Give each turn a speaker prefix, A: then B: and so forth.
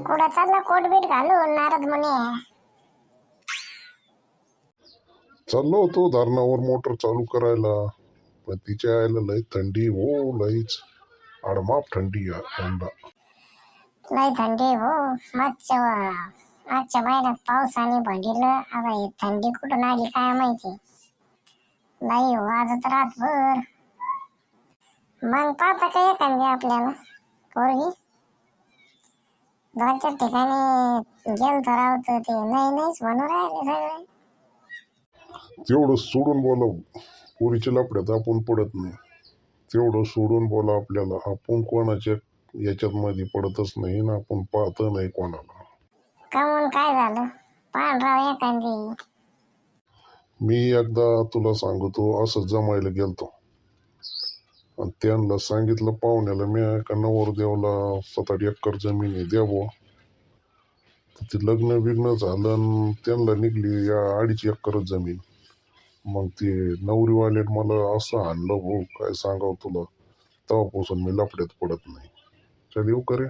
A: कुठं चालला coat bit घालून नारद म्हणे
B: चाललो होतो धारणावर मोटर चालू करायला. पण तिच्या आईला लय थंडी हो लईच. आडमाप थंडी आहे यंदा
A: लय थंडी हो. मागच्या मागच्या महिन्यात पावसाने भंडीलं आता ही थंडी कुठून आली काय माहिती. नाही हो वाजत रातभर. मग पाहता का एखादी आपल्याला? पोरगी? दोन चार ठिकाणी गेलतो राहतो ते. नाही नाहीच म्हणून राहिले सगळे.
B: तेवढं सोडून बोला पुरीच्या लपड्यात आपण पडत नाही. तेवढं सोडून बोला आपल्याला. आपण कोणाच्या याच्यात मध्ये पडतच नाही ना? आपण पाहत नाही कोणाला.
A: कमून काय झालं? पांढराव एखादी.
B: मी एकदा तुला सांगतो असं जमायला गेलतो. आणि त्यांना सांगितलं पाहुण्याला मी का नवरदेवाला सात आठ एकर जमीन आहे द्यावं तर ते लग्न बिग्न झालं आणि त्यांना निघली या अडीच एकरच जमीन. मग ते नवरीवाले मला असं आणलं भाऊ काय सांगावं तुला? तेव्हापासून मी लपड्यात पडत नाही. चल येऊ करे